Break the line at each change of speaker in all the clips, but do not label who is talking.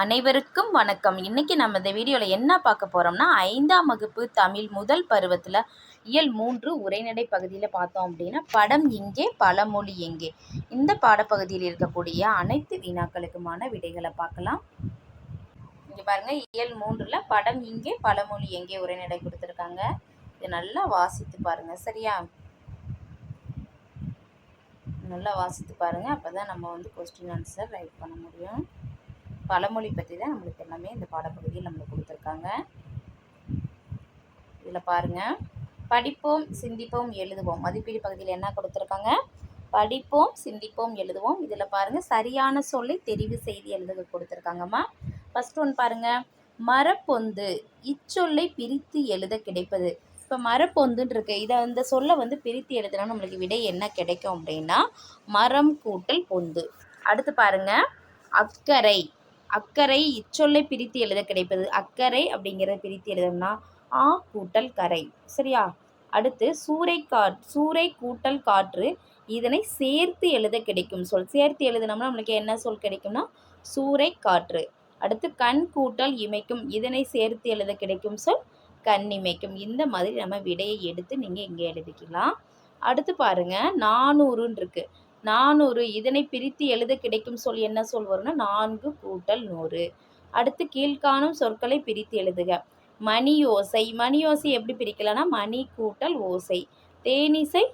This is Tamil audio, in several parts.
அனைவருக்கும் வணக்கம். இன்னைக்கு நம்ம இந்த வீடியோவில் என்ன பார்க்க போகிறோம்னா ஐந்தாம் வகுப்பு தமிழ் முதல் பருவத்தில் இயல் மூன்று உரைநடை பகுதியில் பார்த்தோம் அப்படின்னா படம் எங்கே பழமொழி எங்கே? இந்த பாடப்பகுதியில் இருக்கக்கூடிய அனைத்து வினாக்களுக்குமான விடைகளை பார்க்கலாம். இங்கே பாருங்கள் இயல் மூன்றில் படம் இங்கே பழமொழி எங்கே உரைநடை கொடுத்துருக்காங்க. இது நல்லா வாசித்து பாருங்கள் சரியா? நல்லா வாசித்து பாருங்கள் அப்போ தான் நம்ம வந்து கொஸ்டின் ஆன்சர் ரைட் பண்ண முடியும். பழமொழி பற்றி தான் நம்மளுக்கு எல்லாமே இந்த பாடப்பகுதியில் நம்மளுக்கு கொடுத்துருக்காங்க. இதில் பாருங்கள் படிப்போம் சிந்திப்போம் எழுதுவோம். மதிப்பீடு பகுதியில் என்ன கொடுத்துருக்காங்க? படிப்போம் சிந்திப்போம் எழுதுவோம். இதில் பாருங்கள் சரியான சொல்லை தெரிவு செய்து எழுத கொடுத்துருக்காங்கம்மா. ஃபஸ்ட் ஒன் பாருங்க. மரப்பொந்து இச்சொல்லை பிரித்து எழுத கிடைப்பது. இப்போ மரப்பொந்துன்னு இருக்கு இதை அந்த சொல்லை வந்து பிரித்து எழுதுனா நம்மளுக்கு விடை என்ன கிடைக்கும் அப்படின்னா மரம் கூட்டல் பொந்து. அடுத்து பாருங்க. அக்கறை அக்கறை இச்சொல்லை பிரித்து எழுத கிடைப்பது அக்கறை அப்படிங்கிறத பிரித்து எழுதணும்னா ஆ கூட்டல் கரை சரியா? அடுத்து சூறை காற் சூறை கூட்டல் காற்று இதனை சேர்த்து எழுத கிடைக்கும் சொல். சேர்த்து எழுதினோம்னா நம்மளுக்கு என்ன சொல் கிடைக்கும்னா சூறை காற்று. அடுத்து கண் கூட்டல் இமைக்கும் இதனை சேர்த்து எழுத கிடைக்கும் சொல் கண் இமைக்கும். இந்த மாதிரி நம்ம விடையை எடுத்து நீங்கள் இங்கே எழுதிக்கலாம். அடுத்து பாருங்கள் நானூறுன்னு இருக்குது நானூறு. இதனை பிரித்து எழுத கிடைக்கும் சொல் என்ன சொல் வரும்னா நான்கு கூட்டல் நூறு. அடுத்து கீழ்காணும் சொற்களை பிரித்து எழுதுக. மணி ஓசை மணி ஓசை எப்படி பிரிக்கலாம்னா மணி கூட்டல் ஓசை. தேனிசை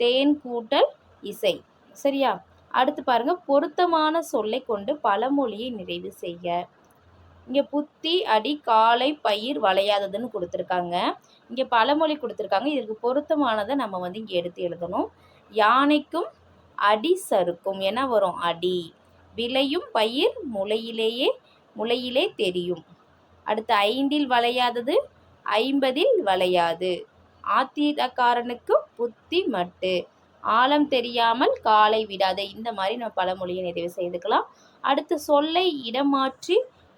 தேன் கூட்டல் இசை. சரியா? அடுத்து பாருங்க பொருத்தமான சொல்லை கொண்டு பழமொழியை நிறைவு செய்ய இங்கே புத்தி அடி காலை பயிர் வளையாததுன்னு கொடுத்துருக்காங்க. இங்கே பழமொழி கொடுத்துருக்காங்க. இதற்கு பொருத்தமானதை நம்ம வந்து இங்கே எடுத்து எழுதணும். யானைக்கும் அடி சறுக்கும் என வரும் அடி. விளையும் பயிர் முளையிலேயே முளையிலே தெரியும். அடுத்து ஐந்தில் வளையாதது ஐம்பதில் வளையாது. ஆத்திரக்காரனுக்கு புத்தி மட்டு. ஆழம் தெரியாமல் காலை விடாத. இந்த மாதிரி நம்ம பழமொழியை நிறைவு செய்துக்கலாம். அடுத்து சொல்லை இடமாற்றி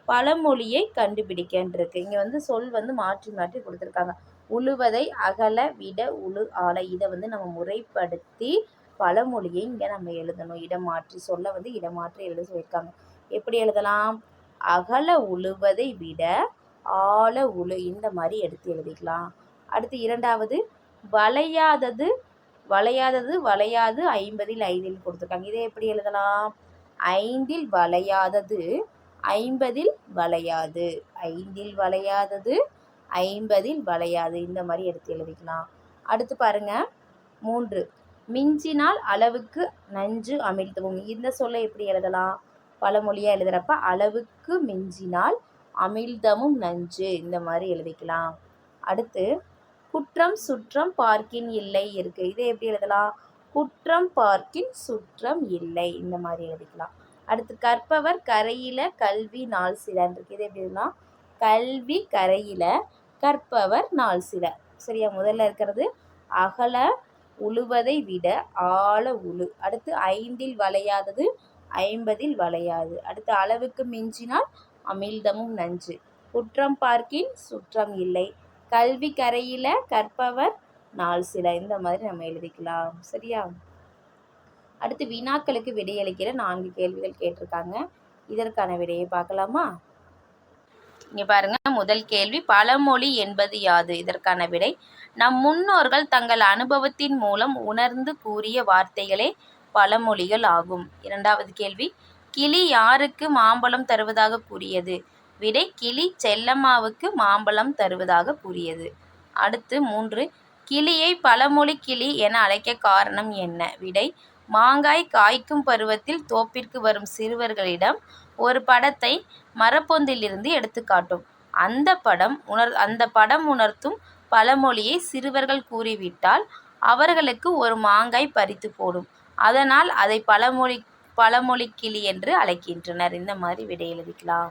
பழமொழியை கண்டுபிடிக்கன்றிருக்கு. இங்கே வந்து சொல் வந்து மாற்றி மாற்றி கொடுத்துருக்காங்க. உழுவதை அகல விட உழு ஆலை இதை வந்து நம்ம முறைப்படுத்தி பழமொழியை இங்கே நம்ம எழுதணும். இடமாற்றி சொல்ல வந்து இடமாற்றி எழுத சொல்லியிருக்காங்க. எப்படி எழுதலாம்? அகல உழுவதை விட ஆழ உழு இந்த மாதிரி எடுத்து எழுதிக்கலாம். அடுத்து இரண்டாவது வளையாதது வளையாதது வளையாது ஐம்பதில் ஐந்தில் கொடுத்துருக்காங்க. இதை எப்படி எழுதலாம்? ஐந்தில் வளையாதது ஐம்பதில் வளையாது. ஐந்தில் வளையாதது ஐம்பதில் வளையாது. இந்த மாதிரி எடுத்து எழுதிக்கலாம். அடுத்து பாருங்க மூன்று மிஞ்சினால் அளவுக்கு நஞ்சு அமிழ்த்தவும் இந்த சொல்லை எப்படி எழுதலாம்? பழமொழியாக எழுதுகிறப்ப அளவுக்கு மிஞ்சினால் அமிழ்தமும் நஞ்சு. இந்த மாதிரி எழுதிக்கலாம். அடுத்து குற்றம் சுற்றம் பார்க்கின் இல்லை இருக்குது இதை எப்படி எழுதலாம்? குற்றம் பார்க்கின் சுற்றம் இல்லை. இந்த மாதிரி எழுதிக்கலாம். அடுத்து கற்பவர் கரையில கல்வி நாள் சிலன் இருக்கு. இது எப்படி எழுதலாம்? கல்வி கரையில கற்பவர் நாள் சில. சரியா முதல்ல இருக்கிறது அகல உழுவதை விட ஆழ உழு. அடுத்து ஐந்தில் வளையாதது ஐம்பதில் வளையாது. அடுத்து அளவுக்கு மிஞ்சினால் அமிழ்தமும் நஞ்சு. குற்றம் பார்க்கின் சுற்றம் இல்லை. கல்வி கரையில கற்பவர் நாள் சில. இந்த மாதிரி நம்ம எழுதிக்கலாம். சரியா? அடுத்து வினாக்களுக்கு விடையளிக்கிற நான்கு கேள்விகள் கேட்டிருக்காங்க. இதற்கான விடையை பார்க்கலாமா? இங்கே பாருங்க முதல் கேள்வி பழமொழி என்பது யாது? இதற்கான விடை நம் முன்னோர்கள் தங்கள் அனுபவத்தின் மூலம் உணர்ந்து கூறிய வார்த்தைகளே பழமொழிகள் ஆகும். இரண்டாவது கேள்வி கிளி யாருக்கு மாம்பழம் தருவதாக கூறியது? விடை கிளி செல்லம்மாவுக்கு மாம்பழம் தருவதாக கூறியது. அடுத்து மூன்று கிளியை பழமொழி கிளி என அழைக்க காரணம் என்ன? விடை மாங்காய் காய்க்கும் பருவத்தில் தோப்பிற்கு வரும் சிறுவர்களிடம் ஒரு படத்தை மரப்பொந்திலிருந்து எடுத்துக்காட்டும் அந்த படம் உணர் அந்த படம் உணர்த்தும் பழமொழியை சிறுவர்கள் கூறிவிட்டால் அவர்களுக்கு ஒரு மாங்காய் பறித்து போடும். அதனால் அதை பழமொழி பழமொழி கிளி என்று அழைக்கின்றனர். இந்த மாதிரி விடை எழுதிக்கலாம்.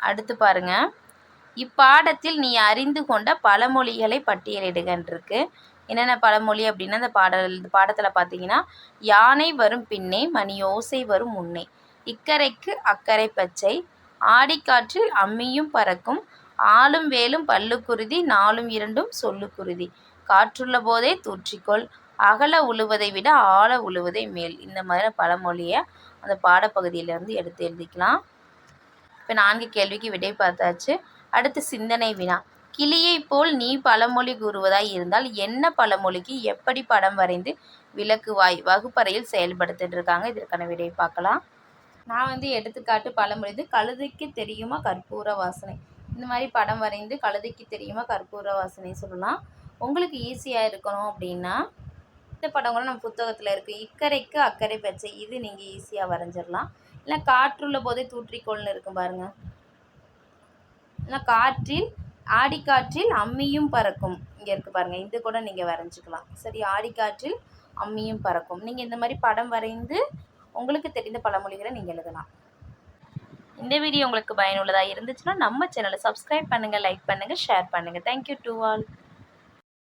அடுத்து பாருங்க. இப்பாடத்தில் நீ அறிந்து கொண்ட பழமொழிகளை பட்டியலிடுகன்றிருக்கு. என்னென்ன பழமொழி அப்படின்னா இந்த பாடல் இந்த பாடத்தில் பார்த்தீங்கன்னா யானை வரும் பின்னே மணி ஓசை வரும் முன்னே. இக்கரைக்கு அக்கறை பச்சை ஆடிக்காற்றில் அம்மியும் பறக்கும் ஆளும் வேலும் பல்லுக்குருதி நாளும் இரண்டும் சொல்லுக்குருதி காற்றுள்ள போதே தூற்றிக்கொள் அகல உழுவதை விட ஆழ உழுவதை மேல். இந்த மாதிரி பழமொழியை அந்த பாடப்பகுதியிலேருந்து எடுத்து எழுதிக்கலாம். இப்போ நான்கு கேள்விக்கு விடை பார்த்தாச்சு. அடுத்து சிந்தனை வினா. கிளியை போல் நீ பழமொழி கூறுவதாய் இருந்தால் என்ன பழமொழிக்கு எப்படி படம் வரைந்து விளக்குவாய்? வகுப்பறையில் செயல்படுத்திட்டு இருக்காங்க. இதற்கான விடையை பார்க்கலாம். நான் வந்து எடுத்துக்காட்டு பழமொழி இது. கழுதைக்கு தெரியுமா? கற்பூர வாசனை. இந்த மாதிரி படம் வரைந்து கழுதைக்கு தெரியுமா? கற்பூர வாசனை சொல்லலாம். உங்களுக்கு ஈஸியாக இருக்கணும் அப்படின்னா இந்த படம் கூட நம்ம புத்தகத்தில் இருக்குது இக்கரைக்கு அக்கறை பச்சை. இது நீங்கள் ஈஸியாக வரைஞ்சிடலாம் இல்லை காற்றுள்ள போதே தூற்றிக்கோள்னு இருக்கும் பாருங்கள் இல்லை காற்றில் ஆடிக்காற்றில் அம்மியும் பறக்கும். இங்கே இருக்குது பாருங்கள் இது கூட நீங்கள் வரைஞ்சிக்கலாம். சரி ஆடிக்காற்றில் அம்மியும் பறக்கும். நீங்கள் இந்த மாதிரி படம் வரைந்து உங்களுக்கு தெரிந்த பழமொழிகளை நீங்கள் எழுதலாம். இந்த வீடியோ உங்களுக்கு பயனுள்ளதாக இருந்துச்சுன்னா நம்ம சேனலை சப்ஸ்கிரைப் பண்ணுங்கள் லைக் பண்ணுங்கள் ஷேர் பண்ணுங்கள் தேங்க்யூ டு ஆல்